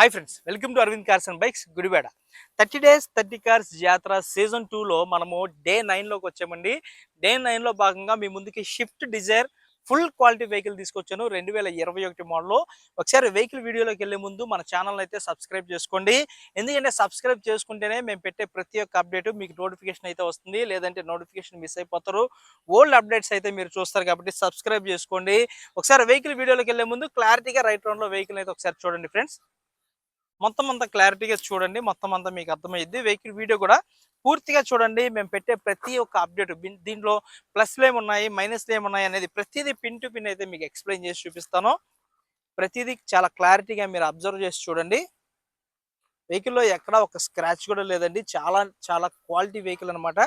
Hi friends welcome to Aravind cars and bikes Gudivada thirty days thirty cars జాతర season టూలో మనము day నైన్లోకి వచ్చామండి. Day నైన్లో భాగంగా మీ ముందుకి Swift Dzire full quality vehicle తీసుకొచ్చాను రెండు వేల ఇరవై ఒకటి మోడల్లో ఒకసారి వెహికల్ వీడియోలోకి వెళ్ళే ముందు మన ఛానల్ అయితే సబ్స్క్రైబ్ చేసుకోండి. ఎందుకంటే సబ్స్క్రైబ్ చేసుకుంటేనే మేము పెట్టే ప్రతి ఒక్క అప్డేట్ మీకు నోటిఫికేషన్ అయితే వస్తుంది. లేదంటే నోటిఫికేషన్ మిస్ అయిపోతారు. ఓల్డ్ అప్డేట్స్ అయితే మీరు చూస్తారు కాబట్టి సబ్స్క్రైబ్ చేసుకోండి. ఒకసారి వెహికల్ వీడియోలోకి వెళ్ళే ముందు క్లారిటీగా రైట్ రౌండ్లో వెహికల్ అయితే ఒకసారి చూడండి ఫ్రెండ్స్ మొత్తం అంతా క్లారిటీగా చూడండి. మొత్తం అంతా మీకు అర్థమైంది వెహికల్ వీడియో కూడా పూర్తిగా చూడండి. మేము పెట్టే ప్రతి ఒక్క అప్డేట్ దీంట్లో ప్లస్లు ఏమున్నాయి మైనస్లు ఏమున్నాయి అనేది ప్రతిదీ పిన్ టు పిన్ అయితే మీకు ఎక్స్ప్లెయిన్ చేసి చూపిస్తాను. ప్రతిదీ చాలా క్లారిటీగా మీరు అబ్జర్వ్ చేసి చూడండి. వెహికల్లో ఎక్కడ ఒక స్క్రాచ్ కూడా లేదండి. చాలా చాలా క్వాలిటీ వెహికల్ అనమాట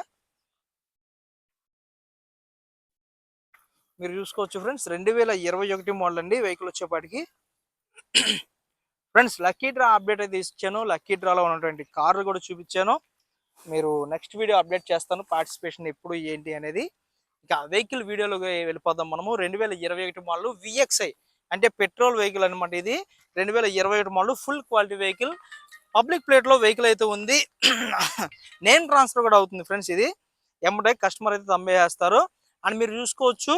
మీరు చూసుకోవచ్చు ఫ్రెండ్స్. రెండు వేల ఇరవై ఒకటి మోడల్ అండి వెహికల్ వచ్చేపాటికి. ఫ్రెండ్స్ లక్కీ డ్రా అప్డేట్ అయితే ఇచ్చాను. లక్కీ డ్రాలో ఉన్నటువంటి కార్లు కూడా చూపించాను. మీరు నెక్స్ట్ వీడియో అప్డేట్ చేస్తాను. పార్టిసిపేషన్ ఎప్పుడు ఏంటి అనేది. ఇక వెహికల్ వీడియోలో వెళ్ళిపోదాం మనము. రెండు వేల ఇరవై ఒకటి మోడల్ విఎక్స్ఐ అంటే పెట్రోల్ వెహికల్ అనమాట ఇది. రెండు వేల ఇరవై ఒకటి model full quality vehicle. Public ప్లేట్లో వెహికల్ అయితే ఉంది. నేమ్ ట్రాన్స్ఫర్ కూడా అవుతుంది ఫ్రెండ్స్ ఇది. ఎంబడే కస్టమర్ అయితే తమ్మేస్తారు అండ్ మీరు చూసుకోవచ్చు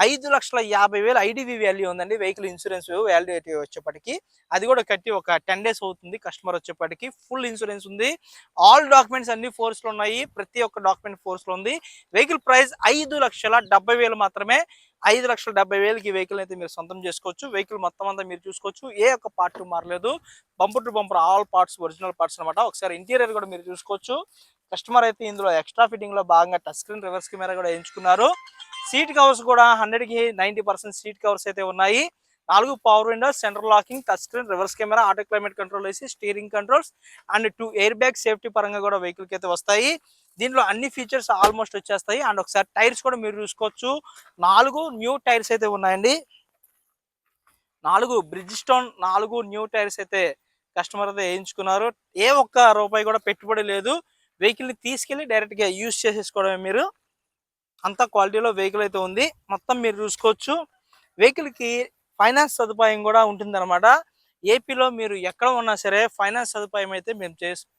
ఐదు లక్షల యాభై వేలు ఐడివి వాల్యూ ఉందండి. వెహికల్ ఇన్సూరెన్స్ వాల్యూటీ వచ్చేప్పటికి. అది కూడా కట్టి ఒక టెన్ డేస్ అవుతుంది కస్టమర్ వచ్చేప్పటికి. ఫుల్ ఇన్సూరెన్స్ ఉంది. ఆల్ డాక్యుమెంట్స్ అన్ని ఫోర్స్లో ఉన్నాయి. ప్రతి ఒక్క డాక్యుమెంట్ ఫోర్స్లో ఉంది. వెహికల్ ప్రైస్ ఐదు లక్షల డెబ్బై వేలు మాత్రమే. ఐదు లక్షల డెబ్బై వేలకి వెహికల్ అయితే మీరు సొంతం చేసుకోవచ్చు. వెహికల్ మొత్తం అంతా మీరు చూసుకోవచ్చు. ఏ ఒక్క పార్ట్ మారలేదు. Bumper to bumper all parts original parts అనమాట ఒకసారి ఇంటీరియర్ కూడా మీరు చూసుకోవచ్చు. కస్టమర్ అయితే ఇందులో ఎక్స్ట్రా ఫిట్టింగ్లో భాగంగా టచ్ స్క్రీన్ రివర్స్ కెమెరా కూడా ఎంచుకున్నారు సీట్ కవర్స్ కూడా హండ్రెడ్కి పర్సెంట్ సీట్ కవర్స్ అయితే ఉన్నాయి. నాలుగు power windows central locking touch screen reverse camera auto climate control వేసి steering controls and two air bag safety పరంగా కూడా వెహికల్కి అయితే వస్తాయి. దీంట్లో అన్ని ఫీచర్స్ ఆల్మోస్ట్ వచ్చేస్తాయి. అండ్ ఒకసారి టైర్స్ కూడా మీరు చూసుకోవచ్చు. నాలుగు న్యూ టైర్స్ అయితే ఉన్నాయండి. నాలుగు బ్రిడ్జ్ స్టోన్ నాలుగు న్యూ టైర్స్ అయితే కస్టమర్ అయితే వేయించుకున్నారు. ఏ ఒక్క రూపాయి కూడా పెట్టుబడి లేదు. వెహికల్ని తీసుకెళ్ళి డైరెక్ట్గా యూజ్ చేసేసుకోవడమే మీరు. అంత క్వాలిటీలో వెహికల్ అయితే ఉంది. మొత్తం మీరు చూసుకోవచ్చు. వెహికల్కి ఫైనాన్స్ సదుపాయం కూడా ఉంటుంది అనమాట ఏపీలో మీరు ఎక్కడ ఉన్నా సరే ఫైనాన్స్ సదుపాయం అయితే మేము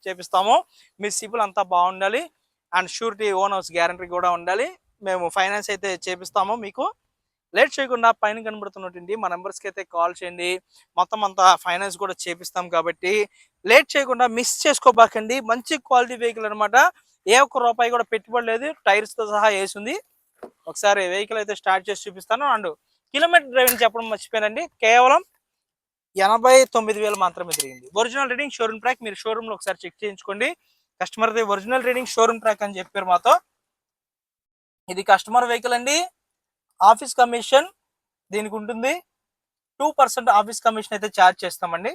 చేపిస్తాము. మీ సిబిల్ అంతా బాగుండాలి. And surety own house guarantee కూడా ఉండాలి. మేము ఫైనాన్స్ అయితే చేపిస్తాము మీకు. లేట్ చేయకుండా పైన కనబడుతున్నటువంటి మా నెంబర్స్కి అయితే కాల్ చేయండి. మొత్తం అంతా ఫైనాన్స్ కూడా చేపిస్తాం కాబట్టి లేట్ చేయకుండా మిస్ చేసుకోబాకండి. మంచి క్వాలిటీ వెహికల్ అనమాట ఏ ఒక్క రూపాయి కూడా పెట్టుబడి లేదు. టైర్స్తో సహా వేసింది ఒకసారి వెహికల్ అయితే స్టార్ట్ చేసి చూపిస్తాను. అండ్ కిలోమీటర్ డ్రైవింగ్ చెప్పడం మర్చిపోయానండి. కేవలం ఎనభై తొమ్మిది వేలు మాత్రమే తిరిగింది. ఒరిజినల్ రీడింగ్ షోరూమ్ ట్రాక్ మీరు షోరూమ్లో ఒకసారి చెక్ చేయించుకోండి. Customer the original reading showroom track అని చెప్పారు మాతో. ఇది కస్టమర్ వెహికల్ అండి. ఆఫీస్ కమిషన్ దీనికి ఉంటుంది. టూ పర్సెంట్ ఆఫీస్ కమిషన్ అయితే ఛార్జ్ చేస్తామండి.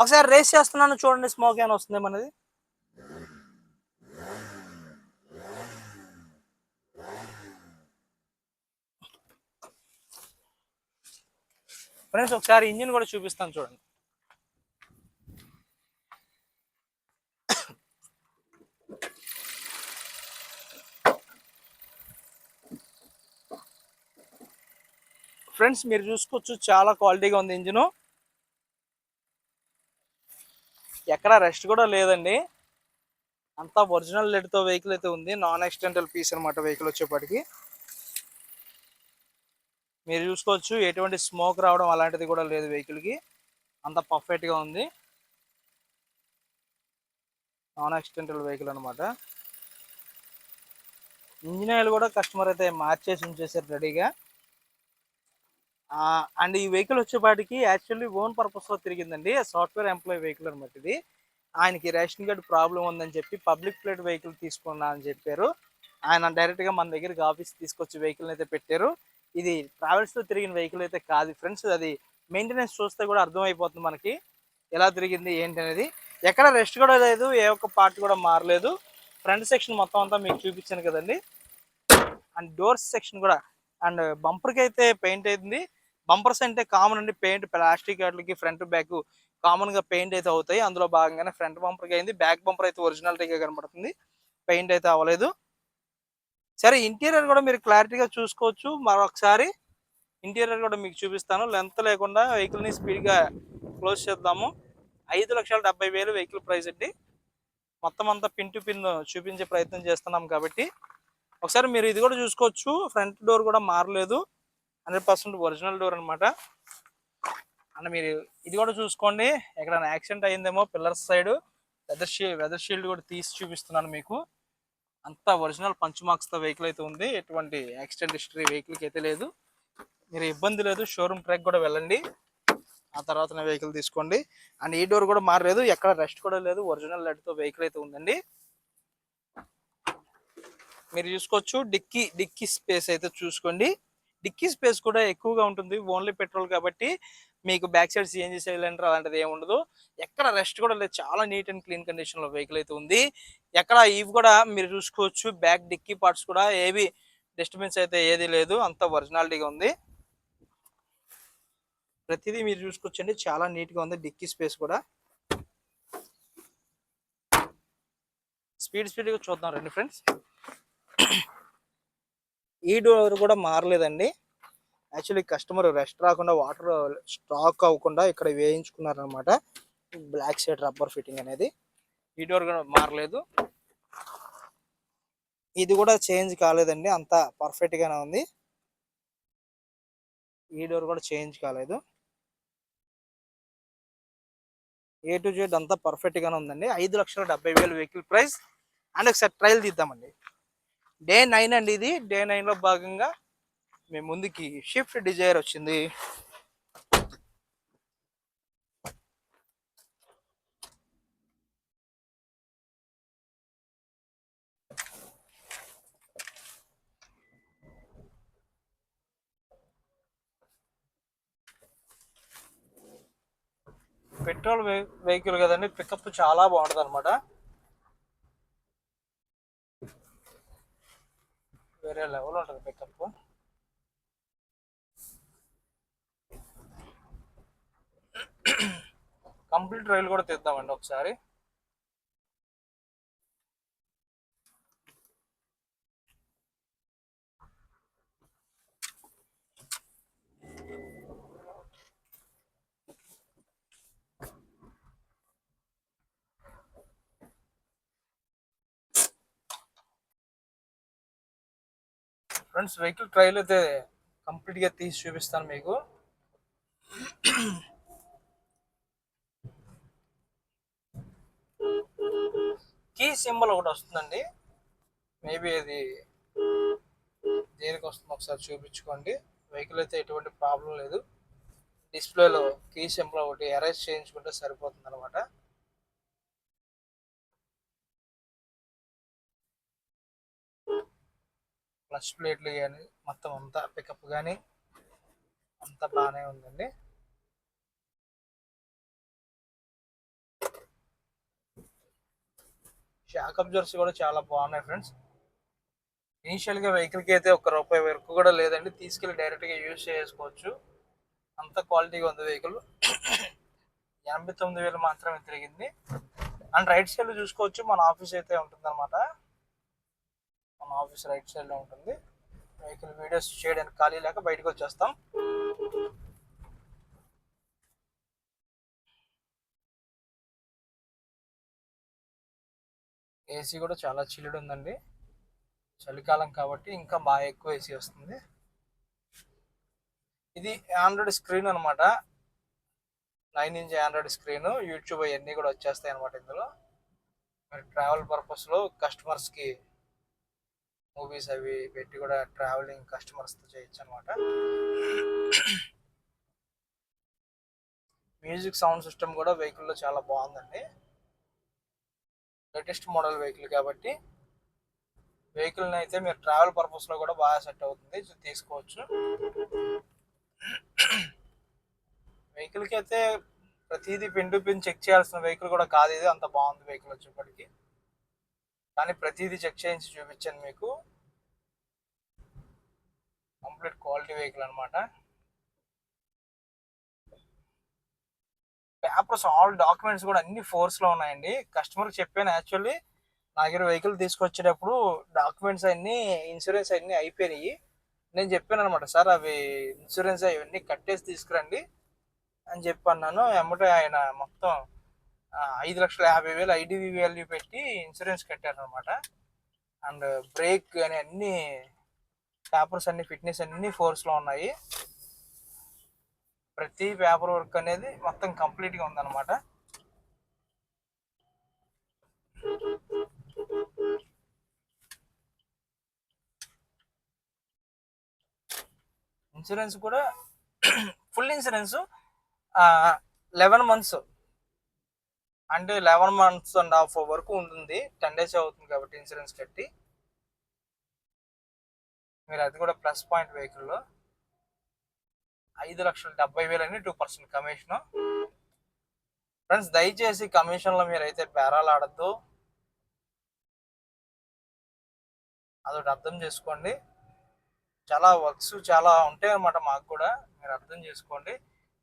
ఒకసారి రేస్ చేస్తున్నాను చూడండి స్మోక్ ఏమైనా వస్తుంది మనది ఫ్రెండ్స్ ఒకసారి ఇంజిన్ కూడా చూపిస్తాను చూడండి. ఫ్రెండ్స్ మీరు చూసుకోవచ్చు చాలా క్వాలిటీగా ఉంది ఇంజిన్. ఎక్కడ రెస్ట్ కూడా లేదండి. అంతా ఒరిజినల్ లెడ్తో వెహికల్ అయితే ఉంది. నాన్ యాక్సిడెంటల్ పీస్ అనమాట వెహికల్ వచ్చేప్పటికి మీరు చూసుకోవచ్చు ఎటువంటి స్మోక్ రావడం అలాంటిది కూడా లేదు వెహికల్కి. అంత పర్ఫెక్ట్గా ఉంది. నాన్ యాక్సిడెంటల్ వెహికల్ అనమాట ఇంజిన్ ఆయిల్ కూడా కస్టమర్ అయితే మార్చేసి ఉంచేసారు రెడీగా. అండ్ ఈ వెహికల్ వచ్చేపాటికి యాక్చువల్లీ ఓన్ పర్పస్లో తిరిగిందండి. సాఫ్ట్వేర్ ఎంప్లాయీ వెహికల్ అనమాట ఇది. ఆయనకి రేషన్ కార్డు ప్రాబ్లం ఉందని చెప్పి పబ్లిక్ ప్లేట్ వెహికల్ తీసుకున్నా అని చెప్పారు. ఆయన డైరెక్ట్గా మన దగ్గరికి ఆఫీస్ తీసుకొచ్చి వెహికల్ అయితే పెట్టారు. ఇది ట్రావెల్స్లో తిరిగిన వెహికల్ అయితే కాదు ఫ్రెండ్స్. అది మెయింటెనెన్స్ చూస్తే కూడా అర్థమైపోతుంది మనకి. ఎలా తిరిగింది ఏంటి అనేది. ఎక్కడ రెస్ట్ కూడా లేదు ఏ ఒక్క పార్ట్ కూడా మారలేదు. ఫ్రంట్ సెక్షన్ మొత్తం అంతా మీకు చూపించాను కదండి. అండ్ డోర్స్ సెక్షన్ కూడా. అండ్ బంపర్కి అయితే పెయింట్ అయింది. బంపర్స్ అంటే కామన్ అండి. పెయింట్ ప్లాస్టిక్ వాటికి ఫ్రంట్ బ్యాక్ కామన్గా పెయింట్ అయితే అవుతాయి. అందులో భాగంగానే ఫ్రంట్ బంపర్ అయింది. బ్యాక్ బంపర్ అయితే ఒరిజినాలిటీగా కనబడుతుంది. పెయింట్ అయితే అవ్వలేదు. సరే ఇంటీరియర్ కూడా మీరు క్లారిటీగా చూసుకోవచ్చు. మరొకసారి ఇంటీరియర్ కూడా మీకు చూపిస్తాను. లెంత్ లేకుండా వెహికల్ని స్పీడ్గా క్లోజ్ చేద్దాము. ఐదు లక్షల డెబ్బై వేలు వెహికల్ ప్రైస్ అండి. మొత్తం అంతా పిన్ టు పిన్ చూపించే ప్రయత్నం చేస్తున్నాం కాబట్టి. ఒకసారి మీరు ఇది కూడా చూసుకోవచ్చు. ఫ్రంట్ డోర్ కూడా మారలేదు. హండ్రెడ్ పర్సెంట్ ఒరిజినల్ డోర్ అనమాట అండ్ మీరు ఇది కూడా చూసుకోండి. ఎక్కడైనా యాక్సిడెంట్ అయిందేమో పిల్లర్స్ సైడ్. వెదర్ షీ వెదర్ షీల్డ్ కూడా తీసి చూపిస్తున్నాను మీకు. అంతా ఒరిజినల్ పంచ్ మార్క్స్తో వెహికల్ అయితే ఉంది. ఎటువంటి యాక్సిడెంట్ హిస్టరీ వెహికల్కి అయితే లేదు. మీరు ఇబ్బంది లేదు. షోరూమ్ ట్రాక్ కూడా వెళ్ళండి. ఆ తర్వాత వెహికల్ తీసుకోండి. అండ్ ఈ డోర్ కూడా మారలేదు. ఎక్కడ రెస్ట్ కూడా లేదు. ఒరిజినల్ లెడ్తో వెహికల్ అయితే ఉందండి. మీరు చూసుకోవచ్చు. డిక్కీ డిక్కీ స్పేస్ అయితే చూసుకోండి. డిక్కీ స్పేస్ కూడా ఎక్కువగా ఉంటుంది. ఓన్లీ పెట్రోల్ కాబట్టి మీకు బ్యాక్ సైడ్ సిఎన్జీ సిలిండర్ అలాంటిది ఏమి ఉండదు. ఎక్కడ రెస్ట్ కూడా లేదు. చాలా నీట్ అండ్ క్లీన్ కండిషన్లో వెహికల్ అయితే ఉంది. ఎక్కడ ఇవి కూడా మీరు చూసుకోవచ్చు. బ్యాక్ డిక్కీ పార్ట్స్ కూడా ఏవి డిస్టర్బెన్స్ అయితే ఏది లేదు. అంత ఒరిజినాలిటీగా ఉంది. ప్రతిదీ మీరు చూసుకోవచ్చండి. చాలా నీట్గా ఉంది డిక్కీ స్పేస్ కూడా. స్పీడ్ స్పీడ్గా చూద్దాం రండి ఫ్రెండ్స్. ఈ డోర్ కూడా మారలేదండి. యాక్చువల్లీ కస్టమర్ రెస్ట్ రాకుండా వాటర్ స్టాక్ అవ్వకుండా ఇక్కడ వేయించుకున్నారనమాట. బ్లాక్ సైడ్ రబ్బర్ ఫిట్టింగ్ అనేది. ఈ డోర్ కూడా మారలేదు. ఇది కూడా చేంజ్ కాలేదండి. అంత పర్ఫెక్ట్ గానే ఉంది. ఈ డోర్ కూడా చేంజ్ కాలేదు. ఏ టు జెడ్ అంతా పర్ఫెక్ట్గానే ఉందండి. ఐదు లక్షల డెబ్బై వేలు వెహికల్ ప్రైస్ అండ్ ఒకసారి ట్రయల్ తీద్దామండి. డే నైన్ అండి ఇది. డే నైన్లో భాగంగా మీ ముందుకి షిఫ్ట్ డిజైర్ వచ్చింది. పెట్రోల్ వెహికల్ కదండి పికప్ చాలా బాగుంటుంది అనమాట వేరే లెవెల్ ఉంటుంది పికప్ కంప్లీట్ రైల్ కూడా తీద్దామండి ఒకసారి. ఫ్రెండ్స్ వెహికల్ ట్రైల్ అయితే కంప్లీట్గా తీసి చూపిస్తాను మీకు. కీ సింబల్ ఒకటి వస్తుందండి. మేబీ అది దేనికి వస్తుంది ఒకసారి చూపించుకోండి. వెహికల్ అయితే ఎటువంటి ప్రాబ్లం లేదు. డిస్ప్లేలో కీ సింబల్ ఒకటి అరేంజ్ చేయించుకుంటే సరిపోతుంది అనమాట క్లచ్ ప్లేట్లు కానీ మొత్తం అంతా పికప్ కానీ అంతా బాగానే ఉందండి. షాక్ అబ్జర్వ్స్ కూడా చాలా బాగున్నాయి ఫ్రెండ్స్ ఇనీషియల్గా వెహికల్కి అయితే ఒక రూపాయి వరకు కూడా లేదండి. తీసుకెళ్ళి డైరెక్ట్గా యూజ్ చేసుకోవచ్చు. అంత క్వాలిటీగా ఉంది వెహికల్ ఎనభై తొమ్మిది వేలు మాత్రమే తిరిగింది. అండ్ రైట్ సైడ్ చూసుకోవచ్చు. మన ఆఫీస్ అయితే ఉంటుంది అనమాట మన ఆఫీస్ రైట్ సైడ్లో ఉంటుంది. వెహికల్ వీడియోస్ చేయడానికి ఖాళీ లేక బయటకు వచ్చేస్తాం. ఏసీ కూడా చాలా చిల్లుడు ఉందండి. చలికాలం కాబట్టి ఇంకా బాగా ఎక్కువ ఏసీ వస్తుంది. ఇది ఆండ్రాయిడ్ స్క్రీన్ అనమాట nine inch Android screen YouTube అవన్నీ కూడా వచ్చేస్తాయి అనమాట ఇందులో. మరి ట్రావెల్ పర్పస్లో కస్టమర్స్కి మూవీస్ అవి పెట్టి కూడా ట్రావెలింగ్ కస్టమర్స్తో చేయొచ్చు అనమాట మ్యూజిక్ సౌండ్ సిస్టమ్ కూడా వెహికల్లో చాలా బాగుందండి. లేటెస్ట్ మోడల్ వెహికల్ కాబట్టి వెహికల్ని అయితే మీరు ట్రావెల్ పర్పస్లో కూడా బాగా సెట్ అవుతుంది. తీసుకోవచ్చు. వెహికల్కి అయితే ప్రతిదీ పిన్ టు పిన్ చెక్ చేయాల్సిన వెహికల్ కూడా కాదు ఇది. అంత బాగుంది వెహికల్ వచ్చేప్పటికి. కానీ ప్రతిదీ చెక్ చేయించి చూపించాను మీకు. కంప్లీట్ క్వాలిటీ వెహికల్ అనమాట పేపర్స్ ఆల్ డాక్యుమెంట్స్ కూడా అన్ని ఫోర్స్లో ఉన్నాయండి. కస్టమర్ చెప్పాను యాక్చువల్లీ నా దగ్గర వెహికల్ తీసుకొచ్చేటప్పుడు డాక్యుమెంట్స్ అన్నీ ఇన్సూరెన్స్ అన్నీ అయిపోయినాయి. నేను చెప్పాను అనమాట సార్ అవి ఇన్సూరెన్స్ అవన్నీ కట్టేసి తీసుకురండి అని చెప్పి అన్నాను. ఎమ్మటే ఆయన మొత్తం ఐదు లక్షల యాభై వేలు ఐడివి వాల్యూ పెట్టి ఇన్సూరెన్స్ కట్టారు అనమాట అండ్ బ్రేక్ అని అన్ని పేపర్స్ అన్ని ఫిట్నెస్ అన్ని ఫోర్స్లో ఉన్నాయి. ప్రతి పేపర్ వర్క్ అనేది మొత్తం కంప్లీట్గా ఉందన్నమాట. ఇన్సూరెన్స్ కూడా ఫుల్ ఇన్సూరెన్స్ లెవెన్ మంత్స్ అంటే లెవెన్ మంత్స్ అండ్ హాఫ్ వరకు ఉంటుంది. టెన్ డేస్ అవుతుంది కాబట్టి ఇన్సూరెన్స్ కట్టి. మీరు అది కూడా ప్లస్ పాయింట్ వెహికల్లో ఐదు లక్షల డెబ్బై వేలని టూ పర్సెంట్ కమిషన్. ఫ్రెండ్స్ దయచేసి కమిషన్లో మీరైతే బేరాలు ఆడద్దు. అదొకటి అర్థం చేసుకోండి. చాలా వర్క్స్ చాలా ఉంటాయి అన్నమాట మాకు కూడా. మీరు అర్థం చేసుకోండి.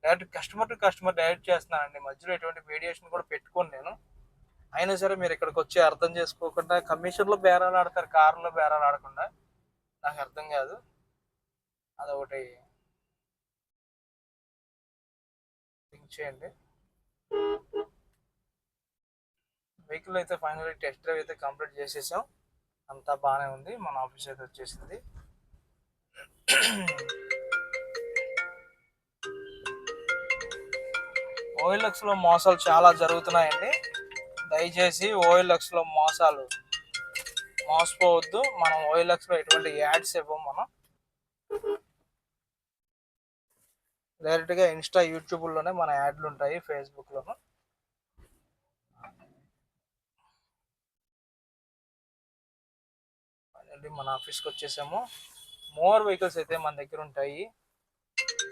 Direct customer to customer direct చేస్తున్నానండి. మధ్యలో ఎటువంటి మీడియేషన్ కూడా పెట్టుకోను నేను. అయినా సరే మీరు ఇక్కడికి వచ్చి అర్థం చేసుకోకుండా కమిషన్లో బేరాలు ఆడతారు కారులో బేరాలు ఆడకుండా. నాకు అర్థం కాదు. అదొకటి థింక్ చేయండి. వెహికల్ అయితే ఫైనల్లీ టెస్ట్ డ్రైవ్ అయితే కంప్లీట్ చేసేసాం. అంతా బాగానే ఉంది. మన ఆఫీస్ అయితే వచ్చేసింది. ఓఎల్ఎక్స్లో మోసాలు చాలా జరుగుతున్నాయండి. దయచేసి ఓఎల్ఎక్స్లో మోసాలు మోసపోవద్దు. మనం ఓఎల్ఎక్స్లో ఎటువంటి యాడ్స్ ఇవ్వం మనం. డైరెక్ట్గా ఇన్స్టా యూట్యూబ్లోనే మన యాడ్లు ఉంటాయి ఫేస్బుక్ లోను మన ఆఫీస్కి వచ్చేసాము. మోర్ వెహికల్స్ అయితే మన దగ్గర ఉంటాయి.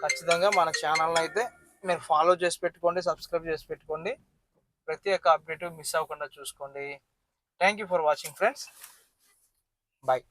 ఖచ్చితంగా మన ఛానల్ని అయితే మీరు ఫాలో చేసి పెట్టుకోండి సబ్స్క్రైబ్ చేసి పెట్టుకోండి. ప్రతి ఒక్క అప్డేట్ మిస్ అవ్వకుండా చూసుకోండి. Thank you for watching friends bye